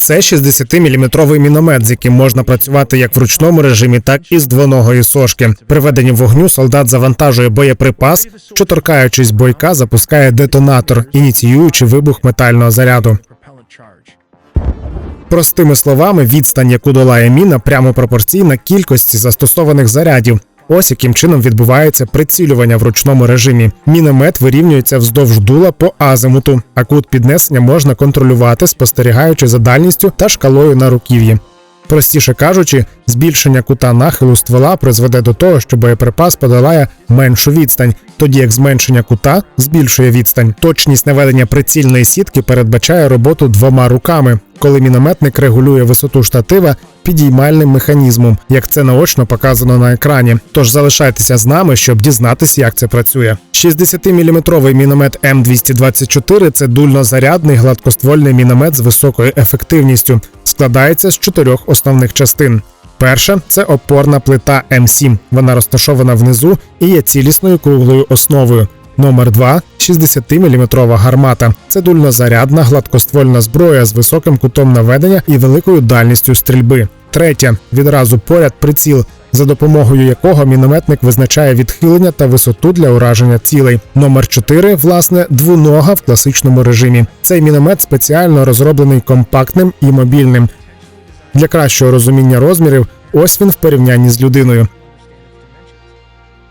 Це 60-мм міномет, з яким можна працювати як в ручному режимі, так і з двоногої сошки. При веденні вогню солдат завантажує боєприпас, що торкаючись бойка, запускає детонатор, ініціюючи вибух метального заряду. Простими словами, відстань, яку долає міна, прямо пропорційна кількості застосованих зарядів. Ось яким чином відбувається прицілювання в ручному режимі. Міномет вирівнюється вздовж дула по азимуту, а кут піднесення можна контролювати, спостерігаючи за дальністю та шкалою на руків'ї. Простіше кажучи, збільшення кута нахилу ствола призведе до того, що боєприпас подолає меншу відстань, тоді як зменшення кута збільшує відстань. Точність наведення прицільної сітки передбачає роботу двома руками, коли мінометник регулює висоту штатива підіймальним механізмом, як це наочно показано на екрані. Тож залишайтеся з нами, щоб дізнатися, як це працює. 60-мм міномет М224 – це дульнозарядний гладкоствольний міномет з високою ефективністю. Складається з чотирьох основних частин. Перша це опорна плита М7. Вона розташована внизу і є цілісною круглою основою. Номер 2 – 60-мм гармата. Це дульнозарядна гладкоствольна зброя з високим кутом наведення і великою дальністю стрільби. Третя відразу поряд приціл, за допомогою якого мінометник визначає відхилення та висоту для ураження цілей. Номер 4 – власне, двунога в класичному режимі. Цей міномет спеціально розроблений компактним і мобільним. Для кращого розуміння розмірів, ось він в порівнянні з людиною.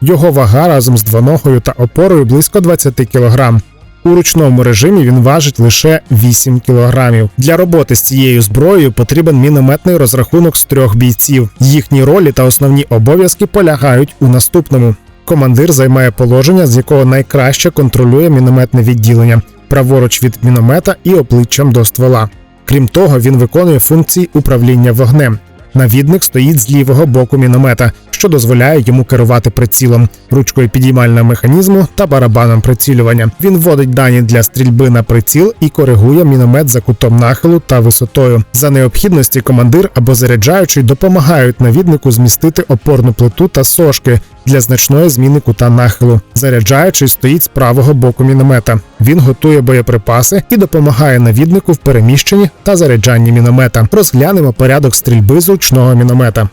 Його вага разом з двоногою та опорою близько 20 кг. У ручному режимі він важить лише 8 кг. Для роботи з цією зброєю потрібен мінометний розрахунок з трьох бійців. Їхні ролі та основні обов'язки полягають у наступному. Командир займає положення, з якого найкраще контролює мінометне відділення, праворуч від міномета і обличчям до ствола. Крім того, він виконує функції управління вогнем. Навідник стоїть з лівого боку міномета, що дозволяє йому керувати прицілом, ручкою підіймального механізму та барабаном прицілювання. Він вводить дані для стрільби на приціл і коригує міномет за кутом нахилу та висотою. За необхідності командир або заряджаючий допомагають навіднику змістити опорну плиту та сошки для значної зміни кута нахилу. Заряджаючий стоїть з правого боку міномета. Він готує боєприпаси і допомагає навіднику в переміщенні та заряджанні міномета. Розглянемо порядок стрільби з ручного міномета.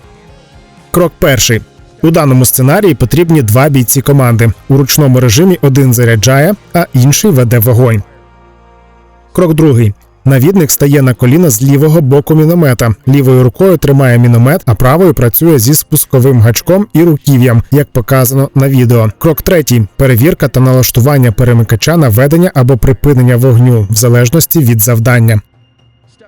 Крок перший. У даному сценарії потрібні два бійці команди. У ручному режимі один заряджає, а інший веде вогонь. Крок другий. Навідник стає на коліна з лівого боку міномета. Лівою рукою тримає міномет, а правою працює зі спусковим гачком і руків'ям, як показано на відео. Крок третій перевірка та налаштування перемикача на ведення або припинення вогню в залежності від завдання.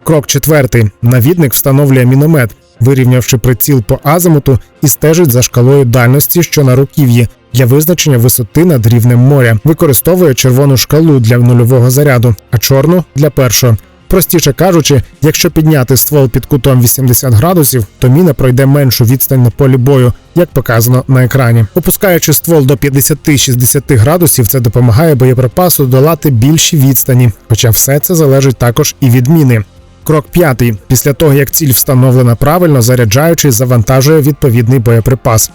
Крок четвертий. Навідник встановлює міномет, вирівнявши приціл по азимуту і стежить за шкалою дальності, що на руків'ї, для визначення висоти над рівнем моря. Використовує червону шкалу для нульового заряду, а чорну для першого. Простіше кажучи, якщо підняти ствол під кутом 80 градусів, то міна пройде меншу відстань на полі бою, як показано на екрані. Опускаючи ствол до 50-60 градусів, це допомагає боєприпасу долати більші відстані, хоча все це залежить також і від міни. Крок п'ятий. Після того, як ціль встановлена правильно, заряджаючий завантажує відповідний боєприпас.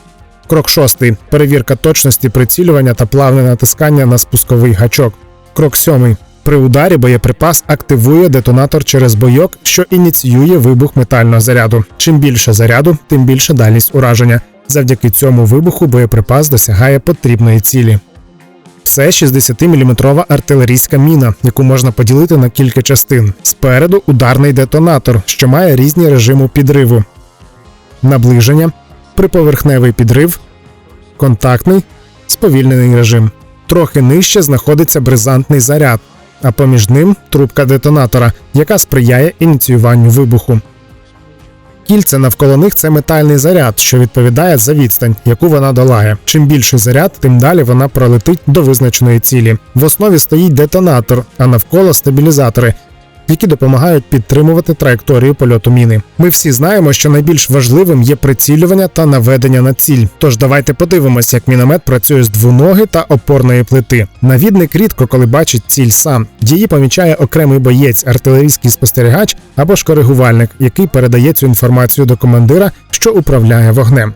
Крок шостий. Перевірка точності прицілювання та плавне натискання на спусковий гачок. Крок сьомий. При ударі боєприпас активує детонатор через бойок, що ініціює вибух метального заряду. Чим більше заряду, тим більше дальність ураження. Завдяки цьому вибуху боєприпас досягає потрібної цілі. Це 60-мм артилерійська міна, яку можна поділити на кілька частин. Спереду ударний детонатор, що має різні режими підриву: наближення, приповерхневий підрив, контактний, сповільнений режим. Трохи нижче знаходиться бризантний заряд, а поміж ним трубка детонатора, яка сприяє ініціюванню вибуху. Кільце навколо них це метальний заряд, що відповідає за відстань, яку вона долає. Чим більший заряд, тим далі вона пролетить до визначеної цілі. В основі стоїть детонатор, а навколо стабілізатори, які допомагають підтримувати траєкторію польоту міни. Ми всі знаємо, що найбільш важливим є прицілювання та наведення на ціль. Тож давайте подивимось, як міномет працює з двоноги та опорної плити. Навідник рідко коли бачить ціль сам. Її помічає окремий боєць, артилерійський спостерігач або ж коригувальник, який передає цю інформацію до командира, що управляє вогнем.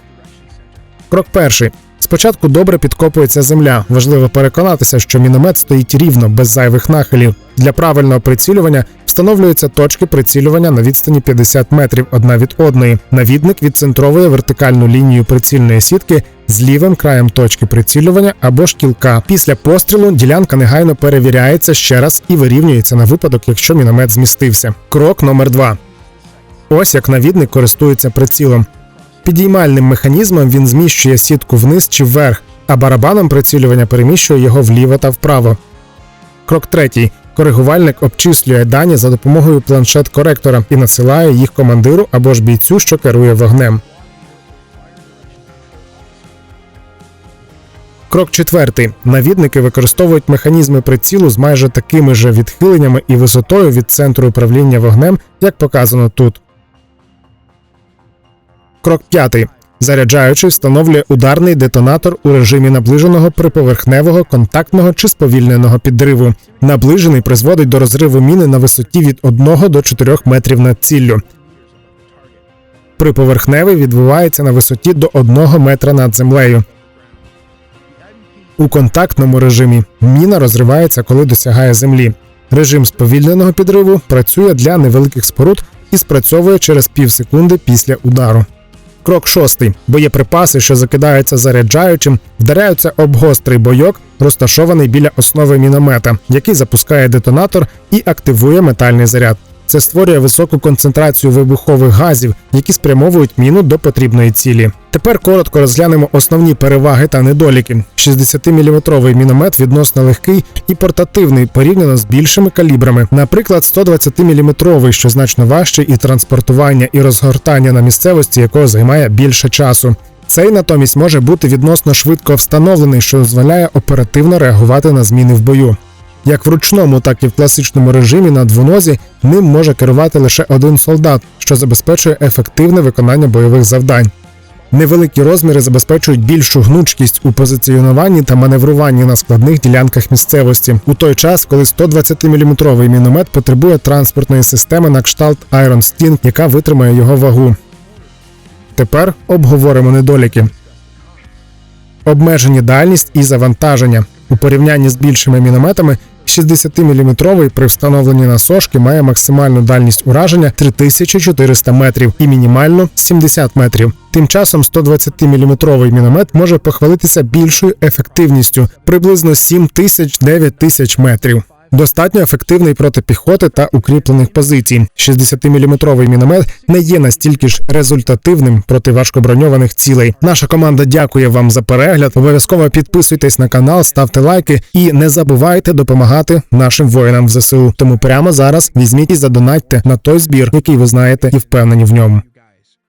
Крок перший. Спочатку добре підкопується земля. Важливо переконатися, що міномет стоїть рівно, без зайвих нахилів. Для правильного прицілювання встановлюються точки прицілювання на відстані 50 метрів одна від одної. Навідник відцентровує вертикальну лінію прицільної сітки з лівим краєм точки прицілювання або шкілка. Після пострілу ділянка негайно перевіряється ще раз і вирівнюється на випадок, якщо міномет змістився. Крок номер 2 Ось як навідник користується прицілом. Підіймальним механізмом він зміщує сітку вниз чи вверх, а барабаном прицілювання переміщує його вліво та вправо. Крок третій. Коригувальник обчислює дані за допомогою планшет-коректора і надсилає їх командиру або ж бійцю, що керує вогнем. Крок четвертий. Навідники використовують механізми прицілу з майже такими же відхиленнями і висотою від центру управління вогнем, як показано тут. Крок п'ятий. Заряджаючий встановлює ударний детонатор у режимі наближеного приповерхневого, контактного чи сповільненого підриву. Наближений призводить до розриву міни на висоті від 1 до 4 метрів над ціллю. Приповерхневий відбувається на висоті до 1 метра над землею. У контактному режимі міна розривається, коли досягає землі. Режим сповільненого підриву працює для невеликих споруд і спрацьовує через пів секунди після удару. Крок шостий. Боєприпаси, що закидаються заряджаючим, вдаряються об гострий бойок, розташований біля основи міномета, який запускає детонатор і активує метальний заряд. Це створює високу концентрацію вибухових газів, які спрямовують міну до потрібної цілі. Тепер коротко розглянемо основні переваги та недоліки. 60-мм міномет відносно легкий і портативний порівняно з більшими калібрами. Наприклад, 120-мм, що значно важчий, і транспортування і розгортання на місцевості, якого займає більше часу. Цей натомість може бути відносно швидко встановлений, що дозволяє оперативно реагувати на зміни в бою. Як в ручному, так і в класичному режимі на двонозі ним може керувати лише один солдат, що забезпечує ефективне виконання бойових завдань. Невеликі розміри забезпечують більшу гнучкість у позиціонуванні та маневруванні на складних ділянках місцевості, у той час, коли 120-мм міномет потребує транспортної системи на кшталт Iron Sting, яка витримає його вагу. Тепер обговоримо недоліки. Обмежені дальність і завантаження. У порівнянні з більшими мінометами 60-мм при встановленні на сошки має максимальну дальність ураження 3400 метрів і мінімальну 70 метрів. Тим часом 120-мм міномет може похвалитися більшою ефективністю приблизно 7 тисяч 9 тисяч метрів. Достатньо ефективний проти піхоти та укріплених позицій. 60-мм міномет не є настільки ж результативним проти важкоброньованих цілей. Наша команда дякує вам за перегляд. Обов'язково підписуйтесь на канал, ставте лайки і не забувайте допомагати нашим воїнам в ЗСУ. Тому прямо зараз візьміть і задонатьте на той збір, який ви знаєте і впевнені в ньому.